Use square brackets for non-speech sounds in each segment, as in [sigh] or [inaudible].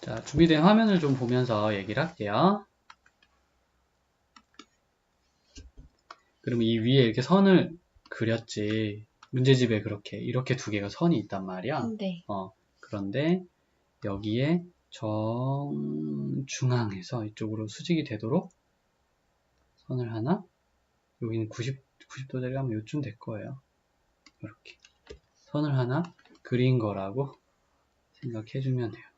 자, 준비된 화면을 좀 보면서 얘기를 할게요. 그러면 이 위에 이렇게 선을 그렸지. 문제집에 그렇게, 이렇게 두 개가 선이 있단 말이야. 네. 어, 그런데 여기에 정중앙에서 이쪽으로 수직이 되도록 선을 하나, 여기는 90, 90도짜리 하면 요쯤 될 거예요. 이렇게. 선을 하나 그린 거라고 생각해주면 돼요.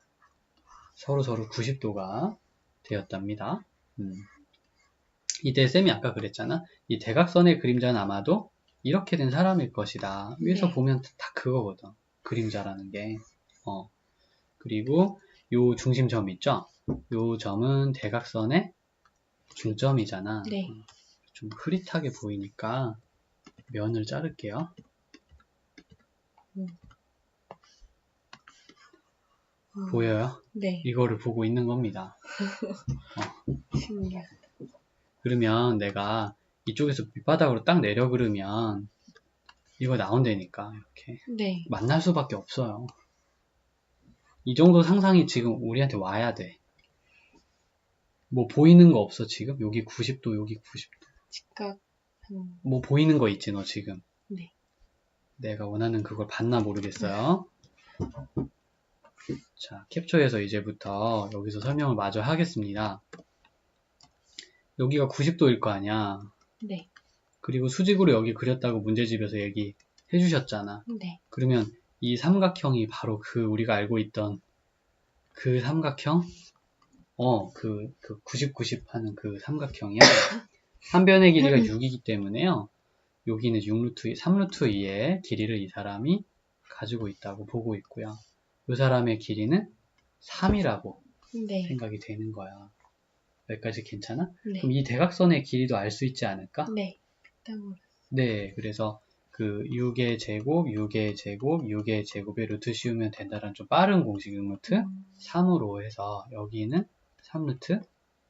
서로 서로 90도가 되었답니다. 음. 이때 쌤이 아까 그랬잖아. 이 대각선의 그림자는 아마도 이렇게 된 사람일 것이다. 위에서 네. 보면 다 그거거든. 그림자라는 게. 어. 그리고 요 중심점 있죠? 요 점은 대각선의 중점이잖아. 네. 어, 좀 흐릿하게 보이니까 면을 자를게요. 음. 음, 보여요? 네. 이거를 보고 있는 겁니다. [laughs] 신기하다. 그러면 내가 이쪽에서 밑바닥으로 딱 내려 그러면 이거 나온다니까 이렇게 네. 만날 수밖에 없어요. 이 정도 상상이 지금 우리한테 와야 돼. 뭐 보이는 거 없어 지금? 여기 90도 여기 90도 직각. 음, 뭐 보이는 거 있지 너 지금? 네. 내가 원하는 그걸 봤나 모르겠어요. 자 캡처해서 이제부터 여기서 설명을 마저 하겠습니다. 여기가 90도일 거 아니야. 네. 그리고 수직으로 여기 그렸다고 문제집에서 얘기해 주셨잖아. 네. 그러면 이 삼각형이 바로 그 우리가 알고 있던 그 삼각형? 어, 그, 그 90, 90 하는 그 삼각형이야. [laughs] 한 변의 길이가 6이기 때문에요. 여기는 6루트, 3루트 2의 길이를 이 사람이 가지고 있다고 보고 있고요. 이 사람의 길이는 3이라고 네. 생각이 되는 거야. 여기까지 괜찮아? 네. 그럼 이 대각선의 길이도 알 수 있지 않을까? 네. 네, 그래서 그 6의 제곱, 6의 제곱, 6의 제곱에 루트 씌우면 된다는 좀 빠른 공식 6루트 음, 3으로 해서 여기는 3루트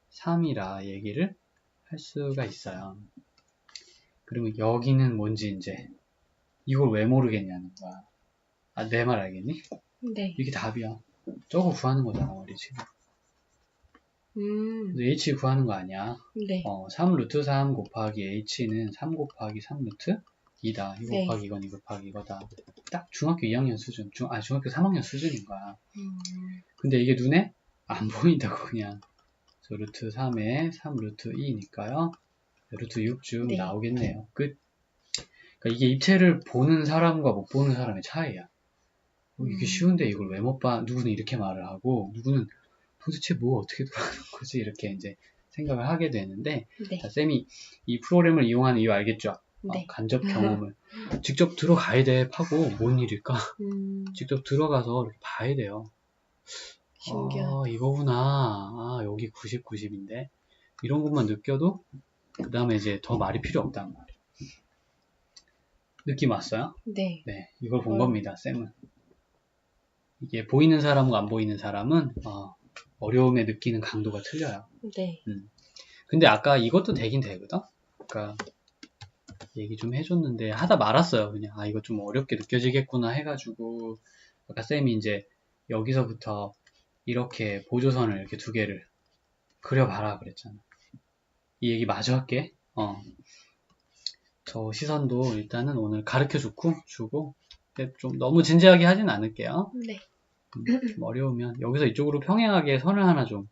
3이라 얘기를 할 수가 있어요. 그러면 여기는 뭔지 이제 이걸 왜 모르겠냐는 거야. 아, 내 말 알겠니? 네. 이게 답이야. 저거 구하는 거잖아, 우리 지금. 음, h 구하는 거 아니야. 네. 어, 3 루트 3 곱하기 h는 3 곱하기 3 루트 2다. 이 네. 곱하기 이건 이 곱하기 이거다. 딱 중학교 2학년 수준, 중, 아, 중학교 3학년 수준인 거야. 음, 근데 이게 눈에 안 [laughs] 보인다고 그냥. 저 루트 3에 3 루트 2니까요. 루트 6쯤 네. 나오겠네요. 끝. 그러니까 이게 입체를 보는 사람과 못 보는 사람의 차이야. 어, 이게 음. 쉬운데 이걸 왜 못 봐? 누구는 이렇게 말을 하고, 누구는 도대체 뭐 어떻게 [laughs] 돌아가는 거지? 이렇게 이제 생각을 하게 되는데, 네. 자, 쌤이 이 프로그램을 이용하는 이유 알겠죠? 어, 네. 간접 [laughs] 경험을. 직접 들어가야 돼, 파고. 뭔 일일까? [laughs] 음, 직접 들어가서 이렇게 봐야 돼요. 신기하다. 아, 이거구나. 아, 여기 90, 90인데. 이런 것만 느껴도, 그 다음에 이제 더 말이 필요 없단 말이에요. 느낌 왔어요? 네. 네, 이걸 본 음. 겁니다, 쌤은. 이게 보이는 사람과 안 보이는 사람은, 어, 어려움에 느끼는 강도가 틀려요. 네. 근데 아까 이것도 되긴 되거든? 아까 얘기 좀 해줬는데, 하다 말았어요. 그냥, 아, 이거 좀 어렵게 느껴지겠구나 해가지고, 아까 쌤이 이제 여기서부터 이렇게 보조선을 이렇게 두 개를 그려봐라 그랬잖아. 이 얘기 마저 할게. 어. 저 시선도 일단은 오늘 가르쳐 주고, 주고, 근데 좀 너무 진지하게 하진 않을게요. 네. 음, 좀 어려우면 여기서 이쪽으로 평행하게 선을 하나 좀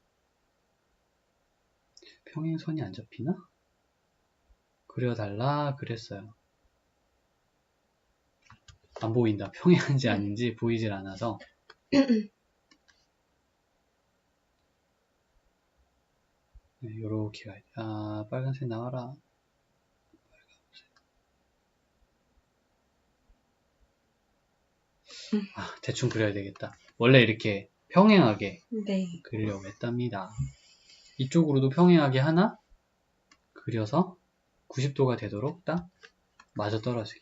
평행선이 안 잡히나? 그려달라 그랬어요. 안 보인다. 평행한지 아닌지 보이질 않아서 네, 요렇게 가야 돼. 아, 빨간색 나와라. 아, 대충 그려야 되겠다. 원래 이렇게 평행하게 네. 그리려고 했답니다. 이쪽으로도 평행하게 하나 그려서 90도가 되도록 딱 맞아 떨어지게.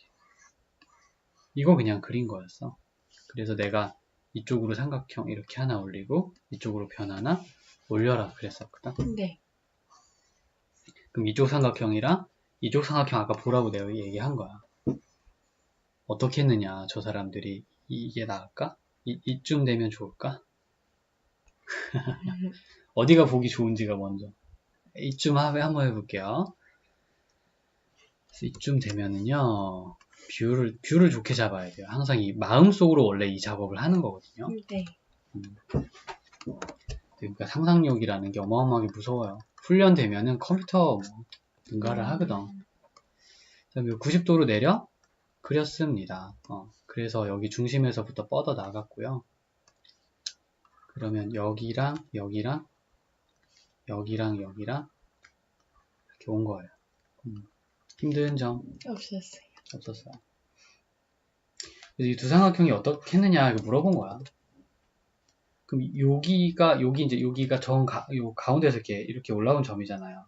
이거 그냥 그린 거였어. 그래서 내가 이쪽으로 삼각형 이렇게 하나 올리고 이쪽으로 변 하나 올려라 그랬었거든. 네. 그럼 이쪽 삼각형이랑 이쪽 삼각형 아까 보라고 내가 얘기한 거야. 어떻게 했느냐 저 사람들이 이게 나을까? 이, 이쯤 되면 좋을까? [laughs] 어디가 보기 좋은지가 먼저. 이쯤 하- 한번 해볼게요. 이쯤 되면은요, 뷰를, 뷰를 좋게 잡아야 돼요. 항상 이 마음속으로 원래 이 작업을 하는 거거든요. 네. 그러니까 상상력이라는 게 어마어마하게 무서워요. 훈련되면은 컴퓨터 뭐 능가를 하거든. 그다음에 90도로 내려 그렸습니다. 어, 그래서 여기 중심에서부터 뻗어 나갔고요. 그러면 여기랑 여기랑 여기랑 여기랑 이렇게 온 거예요. 음, 힘든 점 없었어요. 없었어요. 그래서 이 두 삼각형이 어떻게 했느냐 이거 물어본 거야. 그럼 여기가 여기 이제 여기가 정 가, 요 가운데서 이렇게 이렇게 올라온 점이잖아요.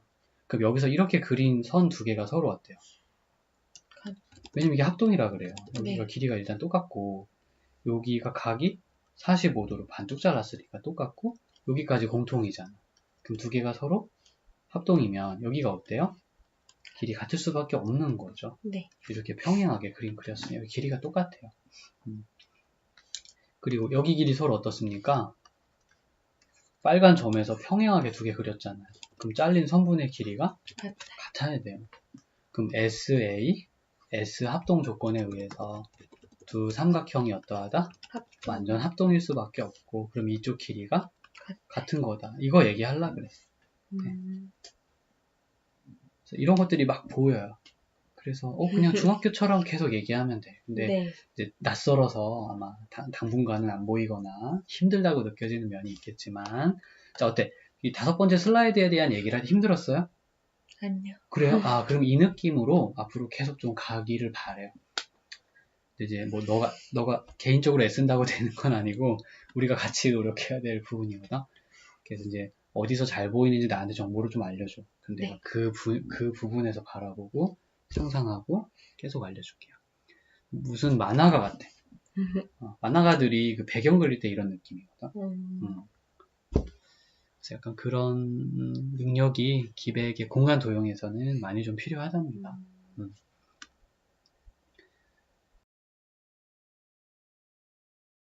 그럼 여기서 이렇게 그린 선 두 개가 서로 어때요? 같- 왜냐면 이게 합동이라 그래요. 여기가 네. 길이가 일단 똑같고 여기가 각이 45도로 반쪽 잘랐으니까 똑같고 여기까지 공통이잖아. 그럼 두 개가 서로 합동이면 여기가 어때요? 길이 같을 수밖에 없는 거죠. 네. 이렇게 평행하게 그림 그렸으면 길이가 똑같아요. 음. 그리고 여기 길이 서로 어떻습니까? 빨간 점에서 평행하게 두 개 그렸잖아요. 그럼 잘린 선분의 길이가. 같아야 돼요. 그럼 SA, S 합동 조건에 의해서 두 삼각형이 어떠하다? 합. 완전 합동일 수밖에 없고 그럼 이쪽 길이가 같- 같은 거다. 이거 얘기하려 그래. 음, 그래서 이런 것들이 막 보여요. 그래서 어 그냥 중학교처럼 계속 얘기하면 돼. 근데 네. 이제 낯설어서 아마 당- 당분간은 안 보이거나 힘들다고 느껴지는 면이 있겠지만 자 어때? 이 다섯 번째 슬라이드에 대한 얘기를 하기 힘들었어요? 아니요. 그래요? 아 그럼 이 느낌으로 앞으로 계속 좀 가기를 바래요. 근데 이제 뭐 너가 너가 개인적으로 애쓴다고 [laughs] 되는 건 아니고 우리가 같이 노력해야 될 부분이거든. 그래서 이제 어디서 잘 보이는지 나한테 정보를 좀 알려줘. 그럼 내가 네. 그, 부, 그 부분에서 바라보고 상상하고 계속 알려줄게요. 무슨 만화가 같아. 어, 만화가들이 그 배경 그릴 때 이런 느낌이거든. 음, 음. 그래서 약간 그런 능력이 기백의 공간 도형에서는 많이 좀 필요하답니다. 음, 음.